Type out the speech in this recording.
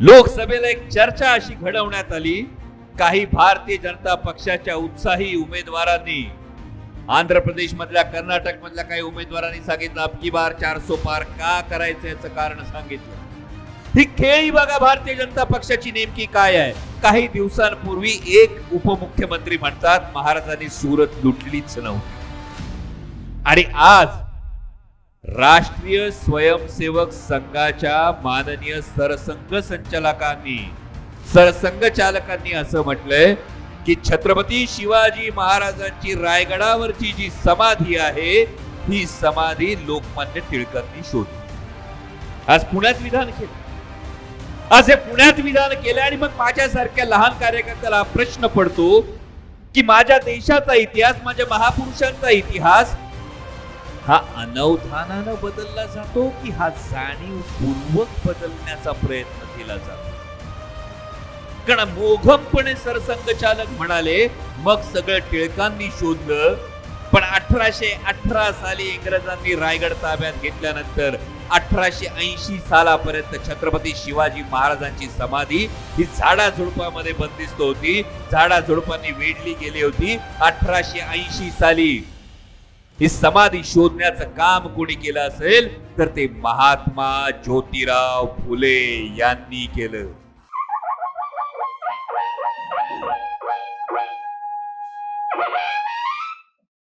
लोकसभेला एक चर्चा अशी घडवण्यात आली काही भारतीय जनता पक्षाच्या उत्साही उमेदवारांनी आंध्र प्रदेश मधल्या कर्नाटक मधल्या काही उमेदवारांनी सांगितलं अबकी बार चारसो पार का करायचं याचं कारण सांगितलं. ही खेळी बघा भारतीय जनता पक्षाची नेमकी काय आहे. काही दिवसांपूर्वी एक उपमुख्यमंत्री म्हणतात महाराजांनी सुरत लुटलीच नव्हती. आणि आज राष्ट्रीय स्वयंसेवक संघाच्या माननीय सरसंघ संचालकांनी सरसंघचालकांनी असं म्हटलंय की छत्रपती शिवाजी महाराजांची रायगडावरची जी समाधी आहे ही समाधी लोकमान्य टिळकांनी शोधली. आज पुण्यात विधान केलं. आज हे पुण्यात विधान केलं आणि मग माझ्यासारख्या लहान कार्यकर्त्याला प्रश्न पडतो की माझ्या देशाचा इतिहास माझ्या महापुरुषांचा इतिहास हा अनवधानानं बदलला जातो की हा जाणीवपूर्वक बदलण्याचा प्रयत्न केला जातो? कारण मोघमपणे सरसंघचालक म्हणाले मग सगळं टिळकांनी शोधलं पण अठराशे अठरा साली इंग्रजांनी रायगड ताब्यात घेतल्यानंतर अठराशे ऐंशी सालापर्यंत छत्रपती शिवाजी महाराजांची समाधी ही झाडा झुडपामध्ये बंदिस्त होती. झाडा झुडपांनी वेढली गेली होती. अठराशे ऐंशी साली ही समाधी शोधण्याचं काम कोणी केलं असेल तर ते महात्मा ज्योतिराव फुले यांनी केलं.